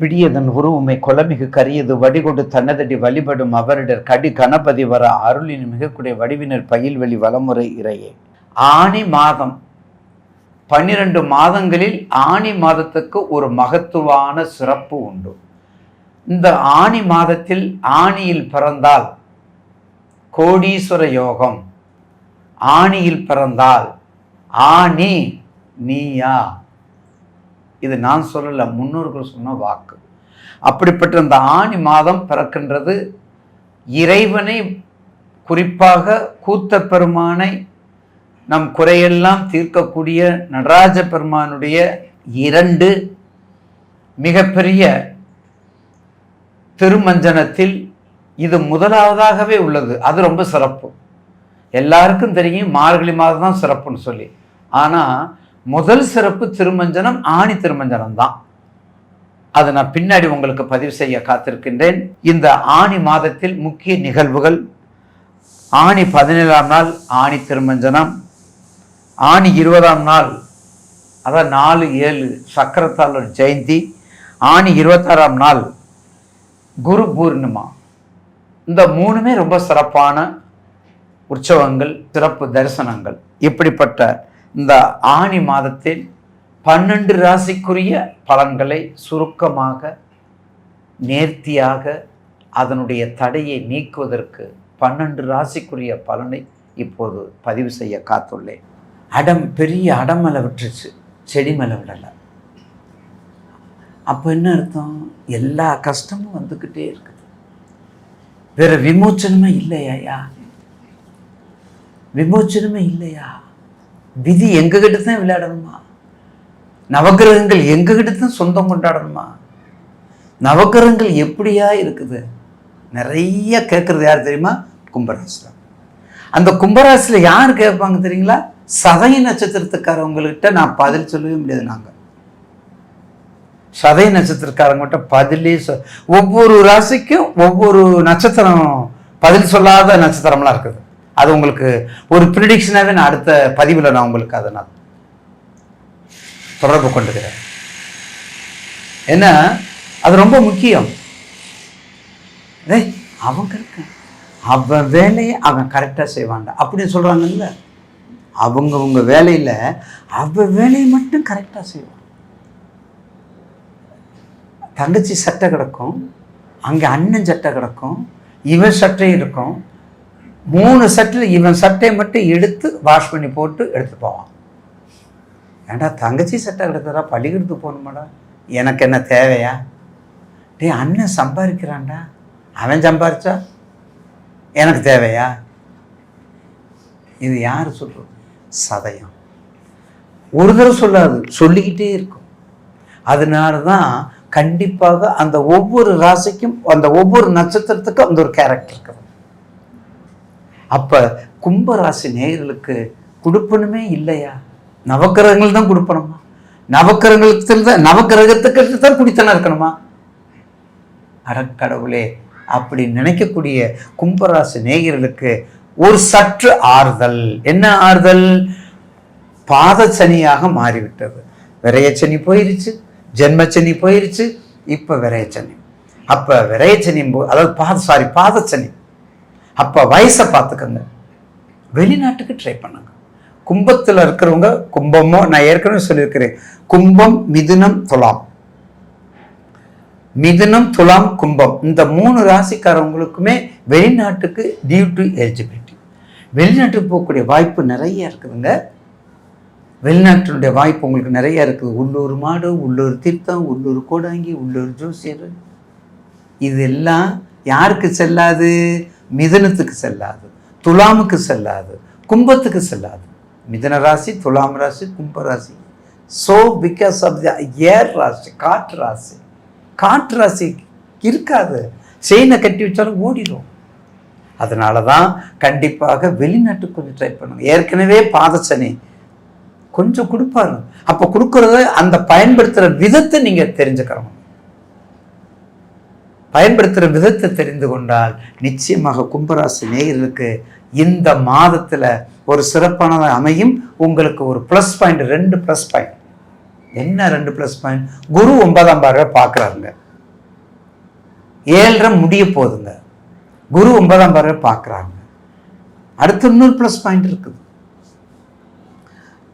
பிடியதன் உருவுமை கொலமிகு கரியது வடிகொண்டு தன்னதடி வழிபடும் அவரிடர் கடி கணபதி வர அருளின் மிகக்கூடிய வடிவினர் பயில்வெளி வலமுறை இறையே. ஆணி மாதம் பன்னிரண்டு மாதங்களில் ஆணி மாதத்துக்கு ஒரு மகத்துவான சிறப்பு உண்டு. இந்த ஆணி மாதத்தில் ஆணியில் பிறந்தால் கோடீஸ்வர யோகம். ஆணியில் பிறந்தால் ஆணி நீயா. இது நான் சொல்லலை முன்னோர்கள் சொன்ன வாக்கு. அப்படிப்பட்ட அந்த ஆணி மாதம் பிறக்கின்றது. இறைவனை குறிப்பாக கூத்த பெருமானை நம் குறையெல்லாம் தீர்க்கக்கூடிய நடராஜ பெருமானுடைய இரண்டு மிகப்பெரிய திருமஞ்சனத்தில் இது முதலாவதாகவே உள்ளது. அது ரொம்ப சிறப்பு. எல்லாருக்கும் தெரியும் மார்கழி மாதம் தான் சிறப்புன்னு சொல்லி. ஆனால் முதல் சிறப்பு திருமஞ்சனம் ஆணி திருமஞ்சனம் தான் அதை நான் பின்னாடி உங்களுக்கு பதிவு செய்ய காத்திருக்கின்றேன். இந்த ஆணி மாதத்தில் முக்கிய நிகழ்வுகள் ஆணி பதினேழாம் நாள் ஆணி திருமஞ்சனம் ஆணி இருபதாம் நாள் அதான் நாலு ஏழு சக்கரத்தாளர் ஜெயந்தி ஆணி இருபத்தாறாம் நாள் குரு பூர்ணிமா. இந்த மூணுமே ரொம்ப சிறப்பான உற்சவங்கள் சிறப்பு தரிசனங்கள். இப்படிப்பட்ட இந்த ஆணி மாதத்தில் பன்னெண்டு ராசிக்குரிய பலன்களை சுருக்கமாக நேர்த்தியாக அதனுடைய தடையை நீக்குவதற்கு பன்னெண்டு ராசிக்குரிய பலனை இப்போது பதிவு செய்ய காத்துள்ளேன். அடம் பெரிய அடம் மேலே விட்டுருச்சு. செடி மேலே விடலை. அப்போ என்ன அர்த்தம்? எல்லா கஷ்டமும் வந்துக்கிட்டே இருக்குது. வேற விமோச்சனமே இல்லையா விமோச்சனமே இல்லையா? விதி எங்ககிட்ட தான் விளையாடணுமா? நவக்கிரகங்கள் எங்ககிட்ட தான் சொந்தம் கொண்டாடணுமா? நவக்கிரகங்கள் எப்படியா இருக்குது? நிறைய கேட்குறது யார் தெரியுமா? கும்பராசியில் அந்த கும்பராசியில் யார் கேட்பாங்க தெரியுங்களா? சதய நட்சத்திரத்துக்காரவங்கள்கிட்ட நான் பதில் சொல்லவே முடியாது நாங்கள் சதய நட்சத்திரக்காரங்கிட்ட பதிலே சொ ஒவ்வொரு ராசிக்கும் ஒவ்வொரு நட்சத்திரம் பதில் சொல்லாத நட்சத்திரம்லாம் இருக்குது. அது உங்களுக்கு ஒரு ப்ரிடிக்ஷனாகவே நான் அடுத்த பதிவில் நான் உங்களுக்கு அதை நான் தொடர்பு கொண்டுக்கிறேன். ஏன்னா அது ரொம்ப முக்கியம். டேய் அவங்க இருக்க. அவன் வேலையை அவன் கரெக்டாக செய்வான்டா. அப்படின்னு சொல்கிறாங்கல்ல அவங்க வேலையில் அவ வேலையை மட்டும் கரெக்டாக செய்வான் தங்கச்சி சட்டை கிடக்கும். அங்கே அண்ணன் சட்டை கிடக்கும். இவன் சட்டை இருக்கும். மூணு சட்டில் இவன் சட்டையை மட்டும் எடுத்து வாஷ் பண்ணி போட்டு எடுத்து போவான். ஏன்டா தங்கச்சி சட்டை கிடக்குறா பள்ளிக்கூடத்துக்கு போகணுமாடா? எனக்கு என்ன தேவையா? டேய் அண்ணன் சம்பாதிக்கிறான்டா. அவன் சம்பாரிச்சா எனக்கு தேவையா? இது யார் சொல்கிறது சதயம். ஒரு தடவை சொல்லாது சொல்லிக்கிட்டே இருக்கும். அதனால தான் கண்டிப்பாக அந்த ஒவ்வொரு ராசிக்கும் அந்த ஒவ்வொரு நட்சத்திரத்துக்கும் அந்த ஒரு கேரக்டர் இருக்குது அப்போ கும்பராசி நேயர்களுக்கு கொடுப்பணுமே இல்லையா? நவக்கிரகங்கள் தான் கொடுப்பணுமா நவக்கிரகத்தில் தான் நவக்கிரகத்துக்கு தான் குடித்தனம் இருக்கணுமா அடக்கடவுளே அப்படி நினைக்கக்கூடிய கும்பராசி நேயர்களுக்கு ஒரு சற்று ஆறுதல். என்ன ஆறுதல்? பாதச்சனியாக மாறிவிட்டது. விரையச்சனி போயிருச்சு ஜென்மச்சனி போயிருச்சு இப்போ விரையச்சனி அப்போ விரையச்சனி போ- அதாவது பாத சாரி பாதச்சனி அப்போ வயசை பார்த்துக்கோங்க. வெளிநாட்டுக்கு ட்ரை பண்ணுங்க. கும்பத்தில் இருக்கிறவங்க கும்பமோ நான் ஏற்கனவே சொல்லியிருக்கிறேன். கும்பம் மிதுனம் துலாம். மிதுனம் துலாம் கும்பம். இந்த மூணு ராசிக்காரவங்களுக்குமே வெளிநாட்டுக்கு டியூ டு எலிஜிபிலிட்டி வெளிநாட்டுக்கு போகக்கூடிய வாய்ப்பு நிறைய இருக்குதுங்க. வெளிநாட்டினுடைய வாய்ப்பு உங்களுக்கு நிறைய இருக்குது. உள்ளூர் மாடு உள்ளூர் தீர்த்தம் உள்ளூர் கோடாங்கி உள்ளூர் ஜோசியர். இதெல்லாம் யாருக்கு செல்லாது? மிதனத்துக்கு செல்லாது துலாமுக்கு செல்லாது கும்பத்துக்கு செல்லாது. மிதன ராசி துலாம் ராசி கும்ப ராசி. So because of the air ராசி காற்று ராசி. காற்று ராசி இருக்காது. செயினை கட்டி வச்சாலும் ஓடிடும் அதனால தான் கண்டிப்பாக வெளிநாட்டுக்கு கொஞ்சம் ட்ரை பண்ணுங்க. ஏற்கனவே பாதசனி கொஞ்சம் கொடுப்பாரு. அப்போ கொடுக்குறத அந்த பயன்படுத்துகிற விதத்தை நீங்கள் தெரிஞ்சுக்கிறோம் பயன்படுத்துகிற விதத்தை தெரிந்து கொண்டால் நிச்சயமாக கும்பராசி நேயர்களுக்கு இந்த மாதத்தில் ஒரு சிறப்பானது அமையும். உங்களுக்கு ஒரு ப்ளஸ் பாயிண்ட் ரெண்டு ப்ளஸ் பாயிண்ட் என்ன ரெண்டு ப்ளஸ் பாயிண்ட் குரு ஒன்பதாம் பார்வை பார்க்குறாருங்க. ஏழரை முடிய போகுதுங்க குரு ஒன்பதாம் பார்வை பார்க்குறாங்க. அடுத்து இன்னொரு ப்ளஸ் பாயிண்ட் இருக்குது.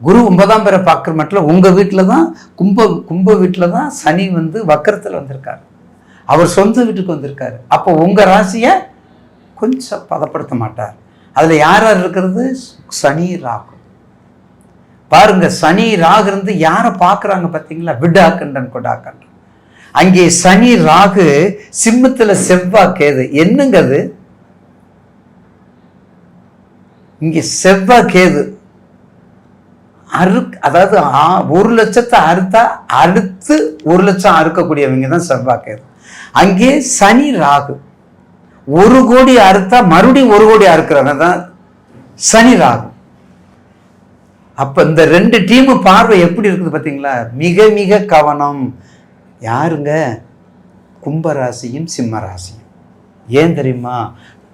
குரு ஒன்பதாம் பேரை பார்க்குற மட்டும் உங்கள் வீட்டில் தான் கும்ப கும்ப வீட்டில் தான் சனி வந்து வக்கரத்தில் வந்திருக்காரு. அவர் சொந்த வீட்டுக்கு வந்திருக்காரு. அப்போ உங்கள் ராசியை கொஞ்சம் பதப்படுத்த மாட்டார். அதில் யார் யார் இருக்கிறது? சனி ராகு. பாருங்க சனி ராகு இருந்து யாரை பார்க்குறாங்க பார்த்தீங்களா? விடாக்கண்டன் கொடாக்கண்டன். அங்கே சனி ராகு சிம்மத்தில் செவ்வாய் கேது. என்னங்கிறது இங்கே செவ்வாய் கேது. அறு அதாவது ஒரு லட்சத்தை அறுத்தா அடுத்து ஒரு லட்சம் அறுக்கக்கூடியவங்க தான் செவ்வாய் கேது. அங்கே சனி ராகு. ஒரு கோடி அறுத்தா மறுபடியும் ஒரு கோடி அறுக்கிறவங்க தான் சனி ராகு. அப்ப இந்த ரெண்டு டீமு பார்வை எப்படி இருக்குது பார்த்தீங்களா மிக மிக கவனம். யாருங்க? கும்பராசியும் சிம்ம ராசியும் ஏன் தெரியுமா?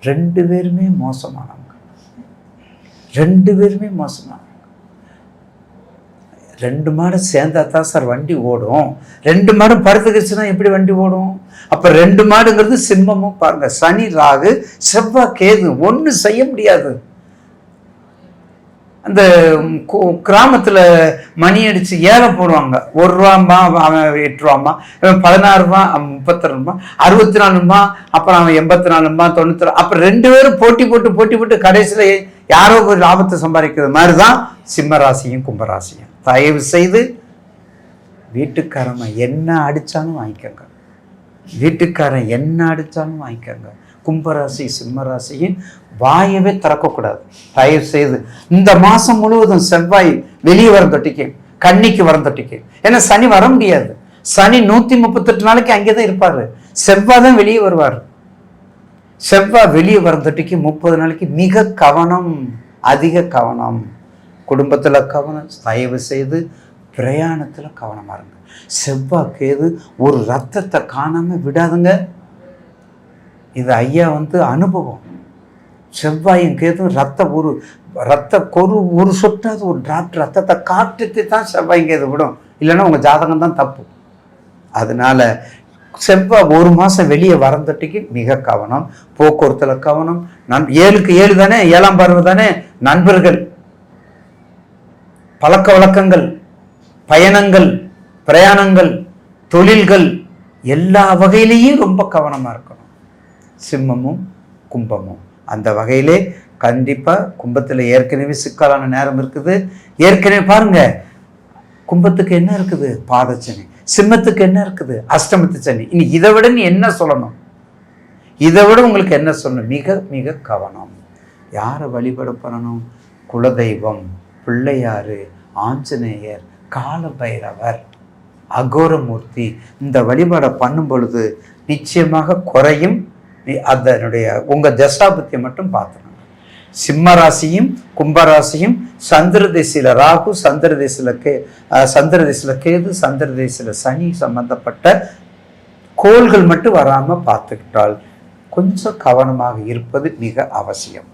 ரெண்டு பேருமே மோசமானவங்க. ரெண்டு பேருமே மோசமானவங்க. ரெண்டு மாடம் சேர்ந்தா தான் சார் வண்டி ஓடும். ரெண்டு மாடும் படுத்துக்கிச்சுன்னா எப்படி வண்டி ஓடும்? அப்போ ரெண்டு மாடுங்கிறது சிம்மமும் பாருங்க சனி ராகு செவ்வாய் கேது ஒன்றும் செய்ய முடியாது. அந்த கு- மணி அடித்து ஏலம் போடுவாங்க. ஒரு ரூபாம்பா அவன் எட்டு ரூபாம்பா இவன் பதினாறு ரூபா அவன் முப்பத்தி ரூபா அறுபத்தி நாலுமா அப்புறம் அவன் எண்பத்தி நாலுமா தொண்ணூத்தி அப்புறம் ரெண்டு பேரும் போட்டி போட்டு போட்டி போட்டு கடைசியில யாரோ ஒரு லாபத்தை சம்பாதிக்கிறது மாதிரி தான் சிம்ம ராசியும் கும்பராசியும். தயவு செய்து வீட்டுக்காரன் என்ன அடித்தாலும் வாங்கிக்கோங்க. வீட்டுக்காரன் என்ன அடித்தாலும் வாங்கிக்கோங்க. கும்பராசி சிம்மராசியும் வாயவே திறக்கக்கூடாது. தயவு செய்து இந்த மாதம் முழுவதும் செவ்வாய் வெளியே வர தொட்டிக்கு கன்னிக்கு வரந்தொட்டிக்கு ஏன்னா சனி வர முடியாது. சனி நூற்றி முப்பத்தெட்டு நாளைக்கு அங்கே தான் இருப்பார். செவ்வாய் தான் வெளியே வருவார். செவ்வாய் வெளியே வர தொட்டிக்கு முப்பது நாளைக்கு மிக கவனம் அதிக கவனம். குடும்பத்தில் கவனம் தயவு செய்து பிரயாணத்தில் கவனமாக இருங்க. செவ்வாய் கேது ஒரு ரத்தத்தை காணாமல் விடாதுங்க. இது ஐயா வந்து அனுபவம். செவ்வாயும் கேதும் ரத்த ஒரு ரத்த கொரு ஒரு சொட்டாவது ஒரு டிராப்ட் ரத்தத்தை காட்டுட்டு தான் செவ்வாயும் கேது விடும். இல்லைன்னா உங்கள் ஜாதகம் தான் தப்பு. அதனால செவ்வாய் ஒரு மாதம் வெளியே வரந்தட்டிக்கு மிக கவனம். போக்குவரத்தில் கவனம். நன் ஏழுக்கு ஏழு தானே? ஏழாம் பருவம் தானே? நண்பர்கள். பழக்க வழக்கங்கள் பயணங்கள் பிரயாணங்கள் தொழில்கள் எல்லா வகையிலையும் ரொம்ப கவனமாக இருக்கணும். சிம்மமும் கும்பமும். அந்த வகையிலே கண்டிப்பாக கும்பத்தில் ஏற்கனவே சிக்கலான நேரம் இருக்குது. ஏற்கனவே பாருங்கள் கும்பத்துக்கு என்ன இருக்குது? பாதச்சனி. சிம்மத்துக்கு என்ன இருக்குது? அஷ்டமத்து சனி. இனி இதை விட நீ என்ன சொல்லணும்? இதை விட உங்களுக்கு என்ன சொல்லணும்? மிக மிக கவனம். யாரை வழிபட பண்ணணும்? குலதெய்வம். பிள்ளையாரு ஆஞ்சநேயர் காலபைரவர் அகோரமூர்த்தி இந்த வழிபாடை பண்ணும் பொழுது நிச்சயமாக குறையும். அதனுடைய உங்கள் தசாபத்தியை மட்டும் பார்த்துருங்க சிம்மராசியும் கும்பராசியும் சந்திர திசையில் ராகு சந்திர திசையில் கே சந்திர திசையில் கேது சந்திர திசையில் சனி சம்பந்தப்பட்ட கோள்கள் மட்டும் வராமல் பார்த்துக்கிட்டால் கொஞ்சம் கவனமாக இருப்பது மிக அவசியம்.